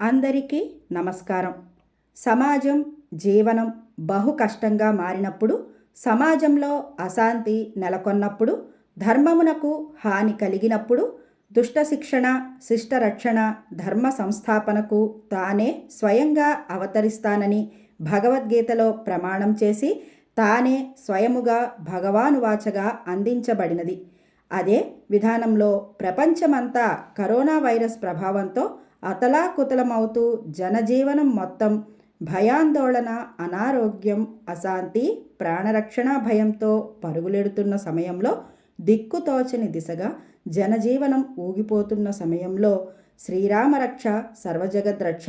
అందరికీ నమస్కారం. సమాజం జీవనం బహు కష్టంగా మారినప్పుడు సమాజంలో అశాంతి నెలకొన్నప్పుడు ధర్మమునకు హాని కలిగినప్పుడు దుష్ట శిక్షణ శిష్ట రక్షణ ధర్మ సంస్థాపనకు తానే స్వయంగా అవతరిస్తానని భగవద్గీతలో ప్రమాణం చేసి తానే స్వయముగా భగవానువాచగా అందించబడినది. అదే విధానంలో ప్రపంచమంతా కరోనా వైరస్ ప్రభావంతో అతలాకుతలమవుతూ జనజీవనం మొత్తం భయాందోళన అనారోగ్యం అశాంతి ప్రాణరక్షణ భయంతో పరుగులెడుతున్న సమయంలో దిక్కుతోచని దిశగా జనజీవనం ఊగిపోతున్న సమయంలో శ్రీరామరక్ష సర్వజగద్రక్ష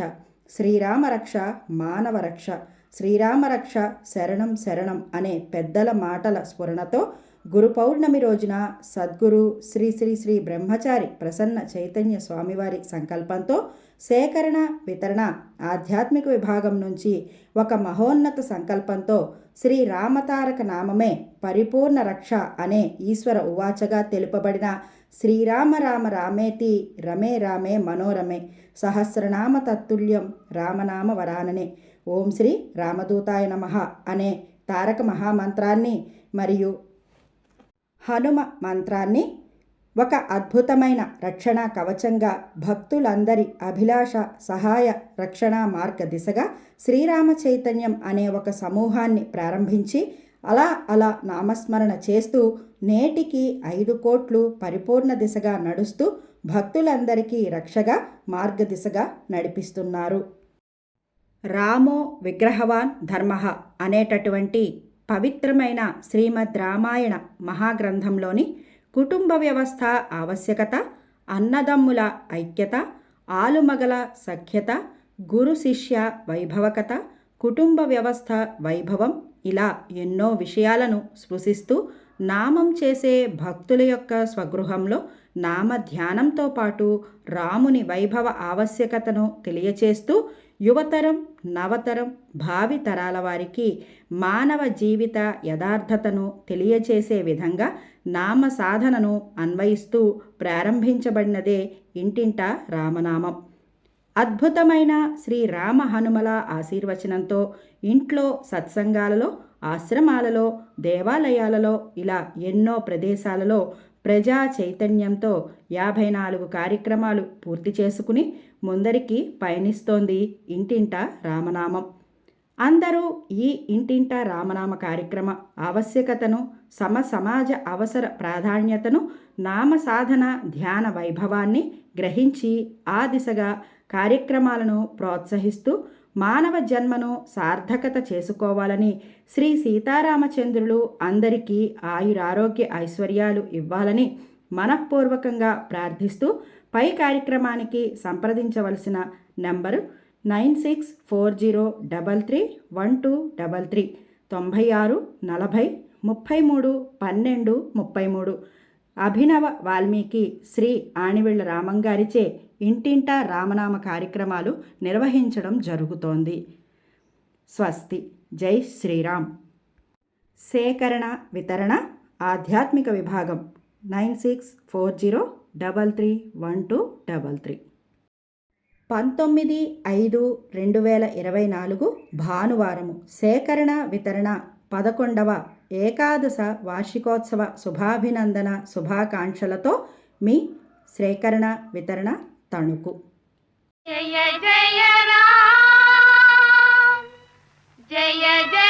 శ్రీరామరక్ష మానవరక్ష శ్రీరామరక్ష శరణం శరణం అనే పెద్దల మాటల స్ఫురణతో గురు పౌర్ణమి రోజున సద్గురు శ్రీ శ్రీ శ్రీ బ్రహ్మచారి ప్రసన్న చైతన్య స్వామివారి సంకల్పంతో సేకరణ వితరణ ఆధ్యాత్మిక విభాగం నుంచి ఒక మహోన్నత సంకల్పంతో శ్రీ రామతారక నామమే పరిపూర్ణ రక్ష అనే ఈశ్వర ఉవాచగా తెలుపబడిన శ్రీరామ రామ రామేతి రమే రామే మనోరమే సహస్రనామ తత్తుల్యం రామనామ వరాననే ఓం శ్రీ రామదూతాయ నమ అనే తారక మహామంత్రాన్ని మరియు హనుమ మంత్రాన్ని ఒక అద్భుతమైన రక్షణ కవచంగా భక్తులందరి అభిలాష సహాయ రక్షణ మార్గ దిశగా శ్రీరామ చైతన్యం అనే ఒక సమూహాన్ని ప్రారంభించి అలా అలా నామస్మరణ చేస్తూ నేటికి ఐదు కోట్లు పరిపూర్ణ దిశగా నడుస్తూ భక్తులందరికీ రక్షగా మార్గదిశగా నడిపిస్తున్నారు. రామో విగ్రహవాన్ ధర్మ అనేటటువంటి పవిత్రమైన శ్రీమద్ రామాయణ మహాగ్రంథంలోని కుటుంబ వ్యవస్థ ఆవశ్యకత అన్నదమ్ముల ఐక్యత ఆలుమగల సఖ్యత గురు శిష్య వైభవకత కుటుంబ వ్యవస్థ వైభవం ఇలా ఎన్నో విషయాలను స్పృశిస్తూ నామం చేసే భక్తుల యొక్క స్వగృహంలో నామ ధ్యానంతో పాటు రాముని వైభవ ఆవశ్యకతను తెలియచేస్తూ యువతరం నవతరం భావి తరాల వారికి మానవ జీవిత యథార్థతను తెలియచేసే విధంగా నామ సాధనను అన్వయిస్తూ ప్రారంభించబడినదే ఇంటింట రామనామం. అద్భుతమైన శ్రీ రామ హనుమల ఆశీర్వచనంతో ఇంట్లో సత్సంగాలలో ఆశ్రమాలలో దేవాలయాలలో ఇలా ఎన్నో ప్రదేశాలలో ప్రజా చైతన్యంతో యాభై నాలుగు కార్యక్రమాలు పూర్తి చేసుకుని ముందరికి పయనిస్తోంది ఇంటింట రామనామం. అందరూ ఈ ఇంటింట రామనామ కార్యక్రమ ఆవశ్యకతను సమ సమాజ అవసర ప్రాధాన్యతను నామ సాధన ధ్యాన వైభవాన్ని గ్రహించి ఆ దిశగా కార్యక్రమాలను ప్రోత్సహిస్తూ మానవ జన్మను సార్థకత చేసుకోవాలని శ్రీ సీతారామచంద్రులు అందరికీ ఆయురారోగ్య ఐశ్వర్యాలు ఇవ్వాలని మనఃపూర్వకంగా ప్రార్థిస్తూ పై కార్యక్రమానికి సంప్రదించవలసిన number nine six four zero double three one two double three తొంభై ఆరు నలభై ముప్పై మూడు పన్నెండు ముప్పై మూడు. అభినవ వాల్మీకి శ్రీ ఆణివిళ్ళ రామంగారిచే ఇంటింటా రామనామ కార్యక్రమాలు నిర్వహించడం జరుగుతోంది. స్వస్తి. జై శ్రీరామ్. సేకరణ వితరణ ఆధ్యాత్మిక విభాగం nine six four zero double three one two double three. పంతొమ్మిది ఐదు రెండు వేల ఇరవై నాలుగు భానువారము. సేకరణ వితరణ పదకొండవ ఏకాదశ వార్షికోత్సవ శుభాభినందన శుభాకాంక్షలతో మీ శ్రేకరణ వితరణ తణుకు. జయ జయ జయ జయ